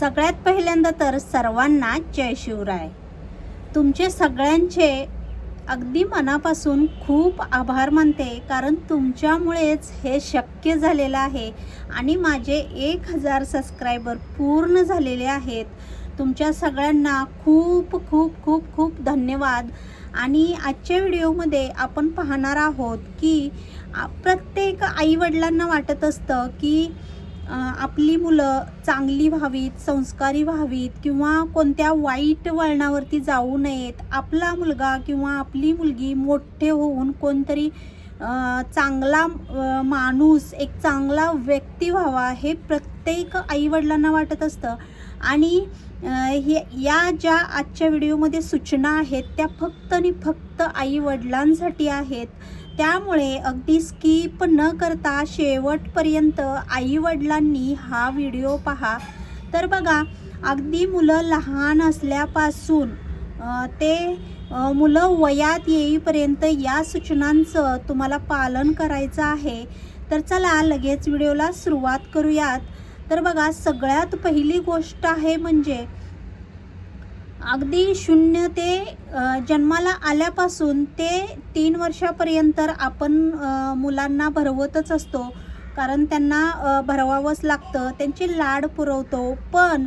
सगळ्यात पहिल्यांदा तर सर्वांना जय शिवराय. तुमचे सगळ्यांचे अगदी मनापासून खूप आभार मानते कारण तुमच्यामुळेच हे शक्य झालेलं आहे आणि माझे एक हजार सबस्क्रायबर पूर्ण झालेले आहेत. तुमच्या सगळ्यांना खूप खूप खूप खूप धन्यवाद. आणि आजच्या व्हिडिओमध्ये आपण पाहणार आहोत की प्रत्येक आईवडिलांना वाटत असतं की आपली मुलं चांगली व्हावीत संस्कारी व्हावीत किंवा कोणत्या वाईट वळणावरती जाऊ नयेत आपला मुलगा किंवा आपली मुलगी मोठे होऊन कोणतरी चांगला माणूस एक चांगला व्यक्ती व्हावा हे प्रत्येक आईवडिलांना वाटत असतं. आणि हे या ज्या आजच्या व्हिडिओमध्ये सूचना आहेत त्या फक्त आणि फक्त आईवडिलांसाठी आहेत. त्यामुळे अगदी स्किप न करता शेवटपर्यंत आईवडिलांनी हा व्हिडिओ पहा. तर बघा अगदी मुलं लहान असल्यापासून ते मुलं वयात येईपर्यंत या सूचनांचं तुम्हाला पालन करायचं आहे. तर चला लगेच व्हिडिओला सुरुवात करूयात. तर बघा सगळ्यात पहिली गोष्ट आहे म्हणजे अगदी शून्य ते जन्माला आल्यापासून ते तीन वर्षापर्यंत आपण मुलांना भरवतच असतो. कारण त्यांना भरवावंच लागतं. त्यांची लाड पुरवतो. पण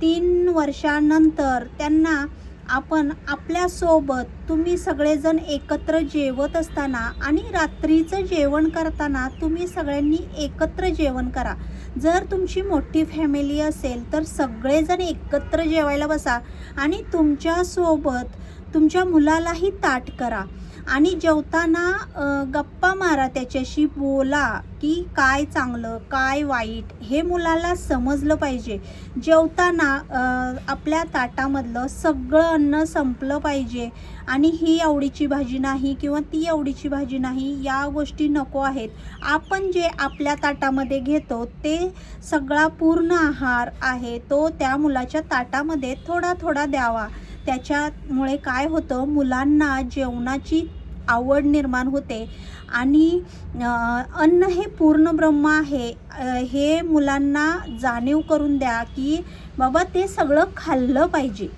तीन वर्षानंतर त्यांना आपण आपल्यासोबत तुम्ही सगळेजण एकत्र जेवत असताना आणि रात्रीचं जेवण करताना तुम्ही सगळ्यांनी एकत्र जेवण करा. जर तुमची मोठी फॅमिली असेल तर सगळेजण एकत्र जेवायला बसा आणि तुमच्यासोबत तुमच्या मुलालाही ताट करा. आणि जेवताना गप्पा मारा त्याच्याशी बोला की काय चांगलं काय वाईट हे मुलाला समजलं पाहिजे. जेवताना आपल्या ताटामधलं सगळं अन्न संपलं पाहिजे. आणि ही आवडीची भाजी नाही किंवा ती आवडीची भाजी नाही या गोष्टी नको आहेत. आपण जे आपल्या ताटामध्ये घेतो ते सगळा पूर्ण आहार आहे तो त्या मुलाच्या ताटामध्ये थोडा थोडा द्यावा. त्याच्यामुळे काय होतं? मुलांना जेवणाची आवड निर्माण होते. आणि अन्न हे पूर्ण ब्रह्म आहे. हे मुलांना जाणीव करून द्या की बाबा ते सगळं खाल्लं पाहिजे.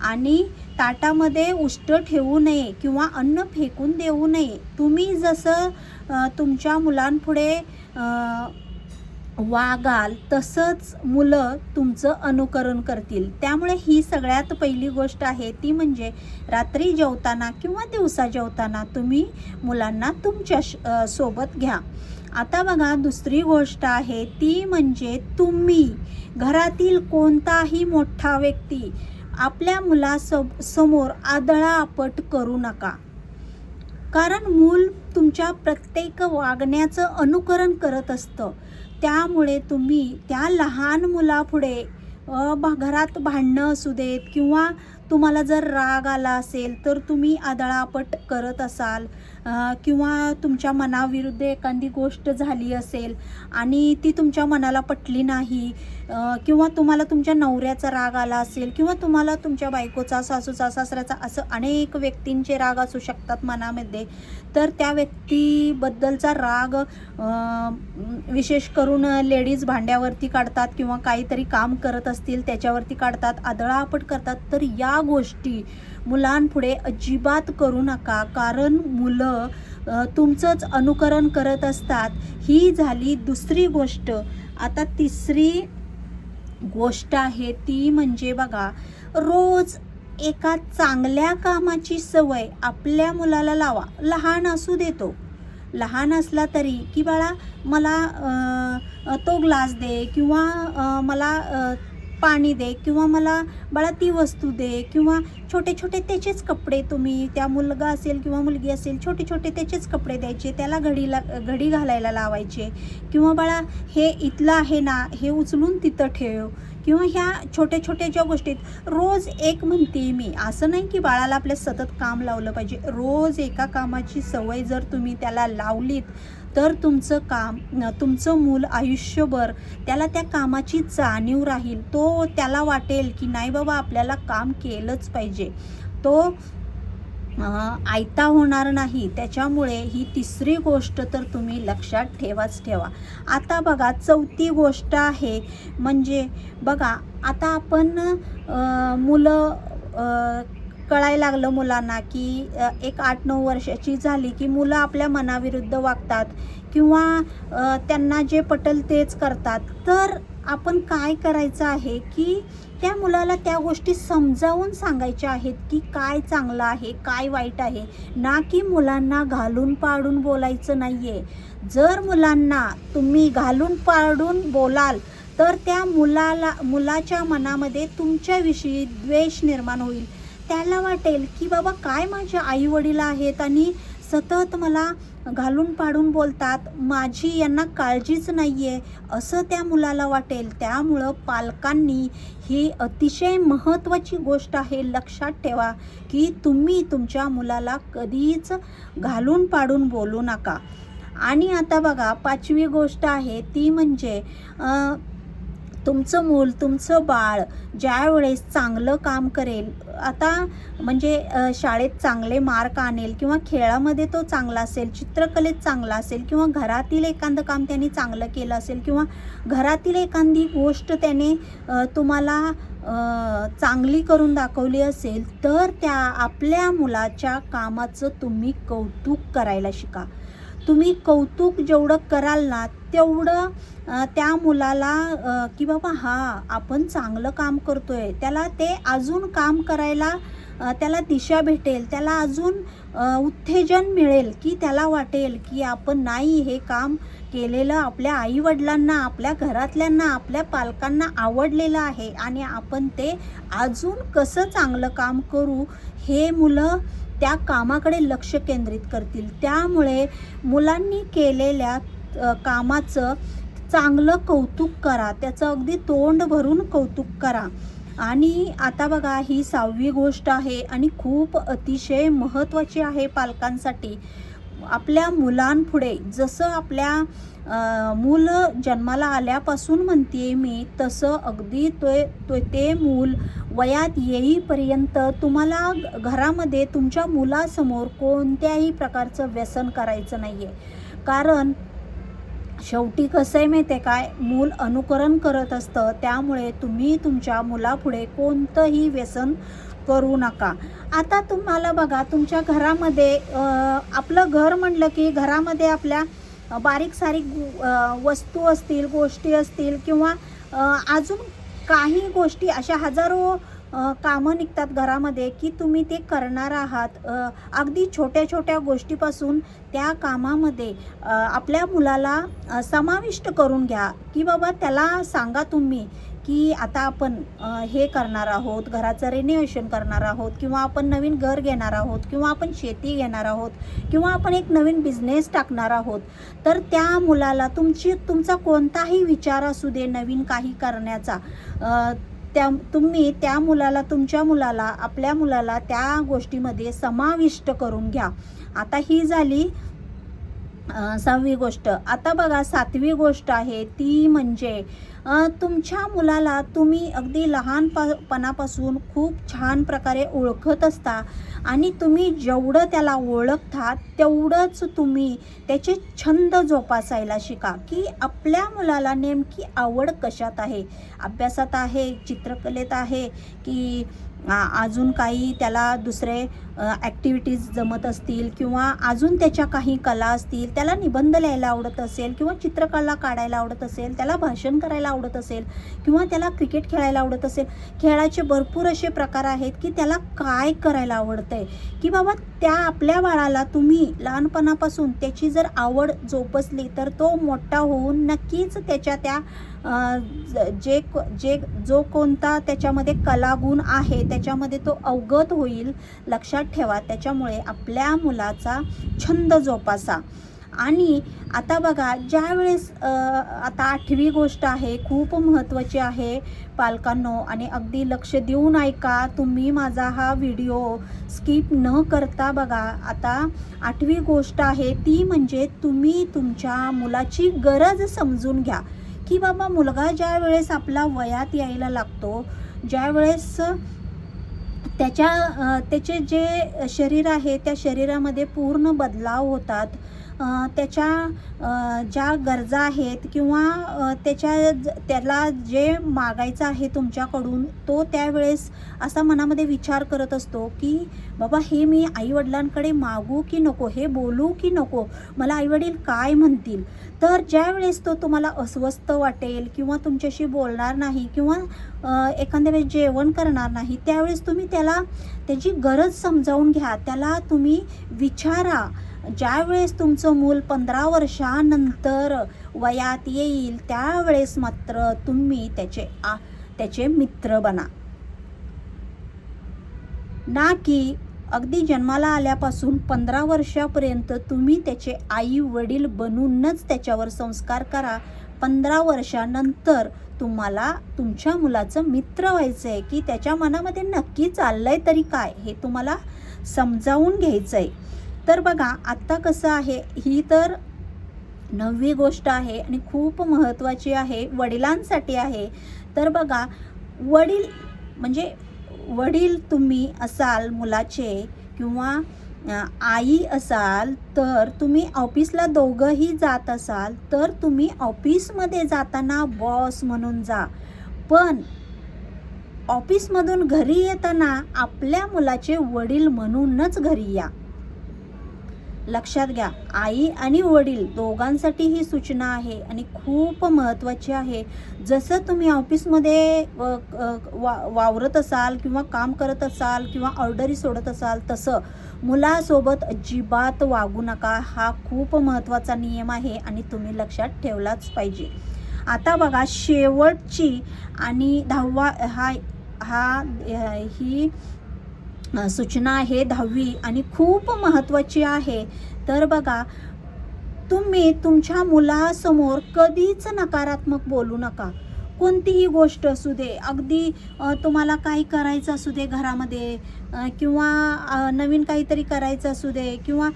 आणि ताटामध्ये उष्ट ठेवू नये किंवा अन्न फेकून देऊ नये. तुम्ही जसं तुमच्या मुलांपुढे वागाल तसंच मुलं तुमचं अनुकरण करतील. त्यामुळे ही सगळ्यात पहिली गोष्ट आहे. ती म्हणजे रात्री जेवताना किंवा दिवसा जेवताना तुम्ही मुलांना तुमच्या श- सोबत घ्या. आता बघा दुसरी गोष्ट आहे ती म्हणजे तुम्ही घरातील कोणताही मोठा व्यक्ती आपल्या मुलासो समोर आदळापट करू नका. कारण मूल तुमच्या प्रत्येक वागण्याचं अनुकरण करत असतं. त्यामुळे तुम्ही त्या लहान मुलापुढे भा घरात भांडणं असू देत किंवा तुम्हाला जर राग आला असेल तर तुम्ही आदळापट करत असाल. किंवा तुमच्या मनाविरुद्ध एखादी गोष्ट झाली असेल आणि ती तुमच्या मनाला पटली नाही किंवा तुम्हाला तुमच्या नवऱ्याचा राग आला असेल किंवा तुम्हाला तुमच्या बायकोचा सासूचा सासऱ्याचा असं अनेक व्यक्तींचे राग असू शकतात मनामध्ये तर त्या व्यक्तीबद्दलचा राग विशेष करून लेडीज भांड्यावरती काढतात किंवा काहीतरी काम करत असतील त्याच्यावरती काढतात आदळापट करतात तर या गोष्टी मुलांपुढे अजिबात करू नका. कारण मुलं तुमचंच अनुकरण करत असतात. ही झाली दुसरी गोष्ट. आता तिसरी गोष्ट आहे ती म्हणजे बघा रोज एका चांगल्या कामाची सवय आपल्या मुलाला लावा. लहान असू देतो लहान असला तरी की बाळा मला तो ग्लास दे किंवा मला पाणी दे किंवा मला बाळा ती वस्तू दे किंवा छोटे छोटे त्याचेच कपडे तुम्ही त्या मुलगा असेल किंवा मुलगी असेल छोटे छोटे त्याचेच कपडे द्यायचे त्याला घडीला घडी घालायला लावायचे. किंवा बाळा हे इथलं आहे ना हे उचलून तिथं ठेव. किंवा ह्या छोट्या छोट्या ज्या गोष्टीत रोज एक म्हणते मी असं नाही की बाळाला आपल्या सतत काम लावलं पाहिजे. रोज एका कामाची सवय जर तुम्ही त्याला लावलीत तर तुमचं काम तुमचं मूल आयुष्यभर त्याला त्या कामाची जाणीव राहील. तो त्याला वाटेल की नाही बाबा आपल्याला काम केलंच पाहिजे. तो आयता होणार नाही. त्याच्यामुळे ही तिसरी गोष्ट तर तुम्ही लक्षात ठेवाच ठेवा. आता बघा चौथी गोष्ट आहे म्हणजे बघा आता आपण मुलं कळायला लागलं मुलांना की एक आठ नऊ वर्षाची झाली की मुलं आपल्या मनाविरुद्ध वागतात किंवा त्यांना जे पटल तेच करतात. तर आपण काय करायचं आहे की त्या मुलाला त्या गोष्टी समजावून सांगायच्या आहेत की काय चांगलं आहे काय वाईट आहे. ना की मुलांना घालून पाडून बोलायचं नाही आहे जर मुलांना तुम्ही घालून पाडून बोलाल तर त्या मुलाला मुलाच्या मनामध्ये तुमच्याविषयी द्वेष निर्माण होईल. त्याला वाटेल की बाबा काय माझे आई वडील आहेत आणि सतत मला घालून पाडून बोलतात माझी यांना काळजीच नाही आहे असं त्या मुलाला वाटेल. त्यामुळं पालकांनी ही अतिशय महत्त्वाची गोष्ट आहे लक्षात ठेवा की तुम्ही तुमच्या मुलाला कधीच घालून पाडून बोलू नका. आणि आता बघा पाचवी गोष्ट आहे ती म्हणजे तुमचं मूल तुमचं बाळ ज्यावेळेस चांगलं काम करेल आता म्हणजे शाळेत चांगले मार्क आणेल किंवा खेळामध्ये तो चांगला असेल चित्रकलेत चांगला असेल किंवा घरातील एखादं काम त्याने चांगलं केलं असेल किंवा घरातील एखादी गोष्ट त्याने तुम्हाला चांगली करून दाखवली असेल तर त्या आपल्या मुलाच्या कामाचं तुम्ही कौतुक करायला शिका. तुम्ही कौतुक जेवढं कराल ना तेवढं त्या मुलाला की बाबा हा आपण चांगलं काम करतोय. त्याला ते अजून काम करायला त्याला दिशा भेटेल. त्याला अजून उत्तेजन मिळेल की त्याला वाटेल की आपण नाही हे काम केलेलं आपल्या आईवडिलांना आपल्या घरातल्यांना आपल्या पालकांना आवडलेलं आहे. आणि आपण ते अजून कसं चांगलं काम करू हे मुलं त्या कामाकडे लक्ष केंद्रित करतील. त्यामुळे मुलांनी केलेल्या कामाचं चांगलं कौतुक करा. त्याचं अगदी तोंड भरून कौतुक करा. आणि आता बघा ही सहावी गोष्ट आहे आणि खूप अतिशय महत्त्वाची आहे पालकांसाठी. आपल्या मुलांपुढे जसं आपल्या मूल जन्माला आल्यापासून म्हणते मी तसं अगदी तो ते मूल वयात येईपर्यंत तुम्हाला घरामध्ये तुमच्या मुलासमोर कोणत्याही प्रकारचं व्यसन करायचं नाही आहे कारण शेवटी कसं आहे माहिती आहे काय? मूल अनुकरण करत असतं त्यामुळे तुम्ही तुमच्या मुलापुढे कोणतंही व्यसन करू नका. आता तुम्हाला बघा तुमच्या घरामध्ये आपलं घर म्हणलं की घरामध्ये आपल्या बारीक सारीक वस्तू असतील गोष्टी असतील किंवा अजून काही गोष्टी अशा हजारो कामं निघतात घरामध्ये की तुम्ही ते करणार आहात. अगदी छोट्या छोट्या गोष्टीपासून त्या कामामध्ये आपल्या मुलाला समाविष्ट करून घ्या. की बाबा त्याला सांगा तुम्ही की आता आपण हे करणार आहोत घराचं रेन्युएशन करणार आहोत किंवा आपण नवीन घर घेणार आहोत किंवा आपण शेती घेणार आहोत किंवा आपण एक नवीन बिझनेस टाकणार आहोत तर त्या मुलाला तुमची तुमचा कोणताही विचार असू दे नवीन काही करण्याचा त्या तुम्ही त्या मुलाला तुमच्या मुलाला आपल्या मुलाला त्या गोष्टीमध्ये समाविष्ट करून घ्या. आता ही झाली सहावी गोष्ट. आता बघा सातवी गोष्ट आहे ती म्हणजे तुमच्या मुलाला तुम्ही अगदी लहानपणापासून खूप छान प्रकारे ओळखत असता आणि तुम्ही जेवढं त्याला ओळखता तेवढंच तुम्ही त्याचे छंद जोपासायला शिका की आपल्या मुलाला नेमकी आवड कशात आहे? अभ्यासात आहे चित्रकलेत आहे की अजून काही त्याला दुसरे ॲक्टिव्हिटीज जमत असतील किंवा अजून त्याच्या काही कला असतील त्याला निबंध लिहायला आवडत असेल किंवा चित्रकला काढायला आवडत असेल त्याला भाषण करायला आवडत असेल किंवा त्याला क्रिकेट खेळायला आवडत असेल खेळाचे भरपूर असे प्रकार आहेत की त्याला काय करायला आवडतं आहे की बाबा त्या आपल्या बाळाला तुम्ही लहानपणापासून त्याची जर आवड जोपासली तर तो मोठा होऊन नक्कीच त्याच्या त्या ज- जे को- जे जो कोणता त्याच्यामध्ये कलागुण आहे त्याच्यामध्ये तो अवगत होईल लक्षात ठेवा त्याच्यामुळे आपल्या मुलाचा छंद जोपासा. आणि आता बघा ज्यावेळेस आता आठवी गोष्ट आहे खूप महत्त्वाची आहे पालकांनो आणि अगदी लक्ष देऊन ऐका तुम्ही माझा हा व्हिडिओ स्किप न करता बघा. आता आठवी गोष्ट आहे ती म्हणजे तुम्ही तुमच्या मुलाची गरज समजून घ्या. की बाबा मुलगा ज्या वेळेस आपला वयात यायला लागतो ज्या वेळेस त्याच्या त्याचे जे शरीर आहे त्या शरीरामध्ये पूर्ण बदलाव होतात. त्याच्या ज्या गरजा आहेत किंवा त्याच्या ज- त्याला जे मागायचं आहे तुमच्याकडून तो त्यावेळेस असा मनामध्ये विचार करत असतो की बाबा हे मी आईवडिलांकडे मागू की नको? हे बोलू की नको? मला आईवडील काय म्हणतील? तर ज्यावेळेस तो तुम्हाला अस्वस्थ वाटेल किंवा तुमच्याशी बोलणार नाही किंवा एखाद्या वेळेस जेवण करणार नाही त्यावेळेस तुम्ही त्याला त्याची गरज समजावून घ्या. त्याला तुम्ही विचारा. ज्यावेळेस तुमचं मूल पंधरा वर्षानंतर वयात येईल त्यावेळेस मात्र तुम्ही त्याचे आ त्याचे मित्र बना. ना की अगदी जन्माला आल्यापासून पंधरा वर्षापर्यंत तुम्ही त्याचे आई वडील बनूनच त्याच्यावर संस्कार करा. पंधरा वर्षानंतर तुम्हाला तुमच्या मुलाचं मित्र व्हायचं आहे की त्याच्या मनामध्ये नक्की चाललं आहे तरी काय हे तुम्हाला समजावून घ्यायचं आहे तर बघा आत्ता कसं आहे ही तर नववी गोष्ट आहे आणि खूप महत्त्वाची आहे वडिलांसाठी आहे. तर बघा वडील म्हणजे वडील तुम्ही असाल मुलाचे किंवा आई असाल तर तुम्ही ऑफिसला दोघंही जात असाल तर तुम्ही ऑफिसमध्ये जाताना बॉस म्हणून जा. पण ऑफिसमधून घरी येताना आपल्या मुलाचे वडील म्हणूनच घरी या. लक्षात घ्या. आई आणि वडील दोघांसाठी ही सूचना आहे आणि खूप महत्त्वाची आहे. जसं तुम्ही ऑफिसमध्ये वा वावरत असाल किंवा काम करत असाल किंवा ऑर्डरी सोडत असाल तसं मुलासोबत अजिबात वागू नका. हा खूप महत्त्वाचा नियम आहे आणि तुम्ही लक्षात ठेवलाच पाहिजे. आता बघा शेवटची आणि दहावा हा हा ही सूचना आहे दहावी आणि खूप महत्त्वाची आहे. तर बघा तुम्ही तुमच्या मुलासमोर कधीच नकारात्मक बोलू नका. कोणतीही गोष्ट असू दे अगदी तुम्हाला काही करायचं असू दे घरामध्ये किंवा नवीन काहीतरी करायचं असू दे किंवा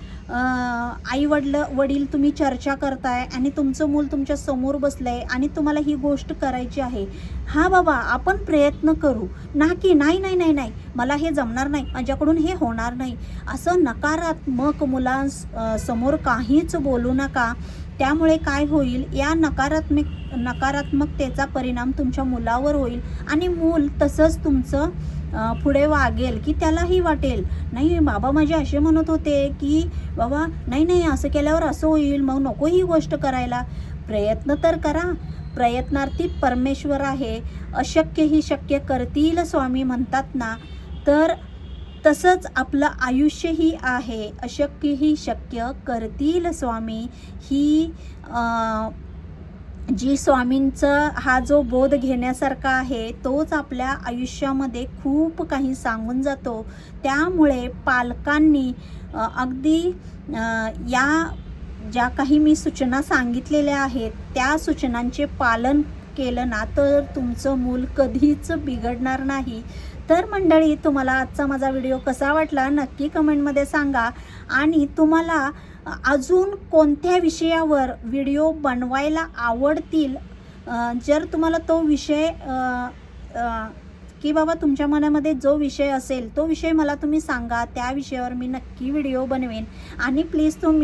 आई वडील वडील तुम्ही चर्चा करताय आणि तुमचं मूल तुमच्यासमोर आहे आणि तुम्हाला ही गोष्ट करायची आहे हा बाबा आपण प्रयत्न करू. ना की नाही नाही नाही नाही मला हे जमणार नाही माझ्याकडून हे होणार नाही. असं नकारात्मक मुलांसमोर समोर काहीच बोलू नका. त्यामुळे काय होईल? या नकारात्मक नकारात्मकतेचा परिणाम तुमच्या मुलावर होईल. आणि मूल तसंच तुमचं पुढे वागेल की त्यालाही वाटेल. नाही बाबा माझे असे म्हणत होते की बाबा नाही नाही असं केल्यावर असं होईल मग नको ही गोष्ट करायला. प्रयत्न तर करा. प्रयत्नार्थी परमेश्वर आहे. अशक्य ही शक्य करतील स्वामी म्हणतात ना. तर तसंच आपलं आयुष्यही आहे. अशक्यही शक्य करतील स्वामी. ही जी स्वामींचं हा जो बोध घेण्यासारखा आहे तोच आपल्या आयुष्यामध्ये खूप काही सांगून जातो. त्यामुळे पालकांनी अगदी या ज्या काही मी सूचना सांगितलेल्या आहेत त्या सूचनांचे पालन केलं ना तर तुमचं मूल कधीच बिघडणार नाही. तर मंडळी तुम्हाला आजचा माझा व्हिडिओ कसा वाटला नक्की कमेंटमध्ये सांगा. आणि तुम्हाला अजून कोणत्या विषयावर व्हिडिओ बनवायला आवडतील जर तुम्हाला तो विषय की बाबा तुमच्या मनामध्ये जो विषय असेल तो विषय मला तुम्ही सांगा. त्या विषयावर मी नक्की व्हिडिओ बनवेन. आणि प्लीज तुम्ही